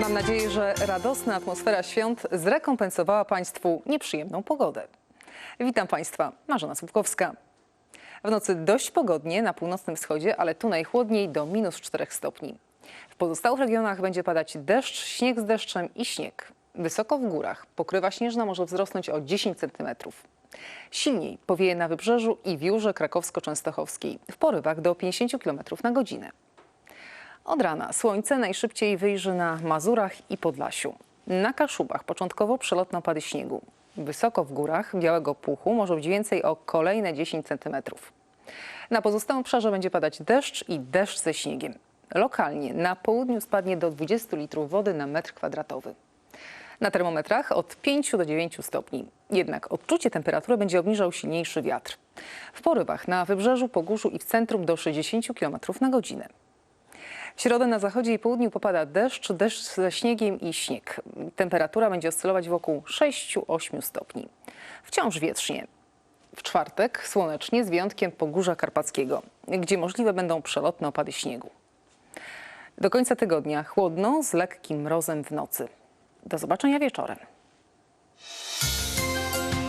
Mam nadzieję, że radosna atmosfera świąt zrekompensowała Państwu nieprzyjemną pogodę. Witam Państwa, Marzena Słupkowska. W nocy dość pogodnie na północnym wschodzie, ale tu najchłodniej do minus 4 stopni. W pozostałych regionach będzie padać deszcz, śnieg z deszczem i śnieg. Wysoko w górach pokrywa śnieżna może wzrosnąć o 10 cm. Silniej powieje na wybrzeżu i w Jurze Krakowsko-Częstochowskiej w porywach do 50 km na godzinę. Od rana słońce najszybciej wyjrzy na Mazurach i Podlasiu. Na Kaszubach początkowo przelotne opady śniegu. Wysoko w górach białego puchu może być więcej o kolejne 10 cm. Na pozostałym obszarze będzie padać deszcz i deszcz ze śniegiem. Lokalnie na południu spadnie do 20 litrów wody na metr kwadratowy. Na termometrach od 5 do 9 stopni. Jednak odczucie temperatury będzie obniżał silniejszy wiatr. W porywach na wybrzeżu, Pogórzu i w centrum do 60 km na godzinę. W środę na zachodzie i południu popada deszcz, deszcz ze śniegiem i śnieg. Temperatura będzie oscylować wokół 6-8 stopni. Wciąż wietrznie. W czwartek słonecznie z wyjątkiem Pogórza Karpackiego, gdzie możliwe będą przelotne opady śniegu. Do końca tygodnia chłodno z lekkim mrozem w nocy. Do zobaczenia wieczorem.